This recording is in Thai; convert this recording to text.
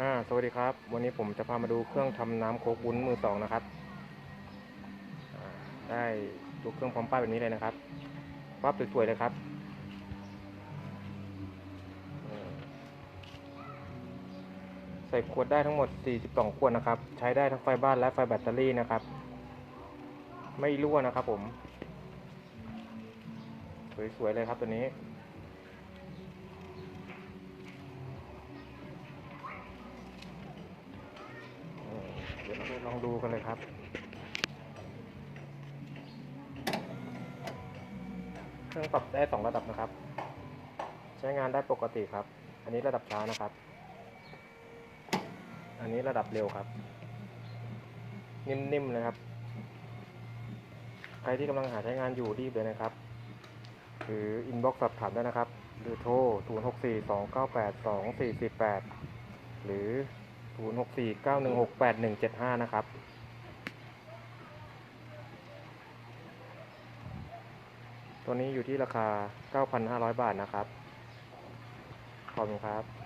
อ่าสวัสดีครับ วันนี้ผมจะพามาดูเครื่องทำน้ำโคกวุ้นมือสองนะครับได้ดูเครื่องพร้อมป้ายแบบนี้เลยนะครับปั๊บสวยๆเลยครับใส่ขวดได้ทั้งหมด 42 ขวดนะครับ ใช้ได้ทั้งไฟบ้านและไฟแบตเตอรี่นะครับ ไม่รั่วนะครับผม สวยๆเลยครับตัวนี้ เดี๋ยวเราลองดูกันเลยครับเครื่องปรับได้สองระดับนะครับ ใช้งานได้ปกติครับ อันนี้ระดับช้านะครับ อันนี้ระดับเร็วครับ นิ่มๆเลยครับ ใครที่กำลังหาใช้งานอยู่รีบเลยนะครับหรืออินบ็อกซ์สอบถามได้นะครับ หรือโทร 0 6 4 2 9 8 2 4 4 8 หรือ 0 6 4 9 1 6 8 1 7 5นะครับ ตัวนี้อยู่ที่ราคา9,500บาทนะครับ ขอบคุณครับ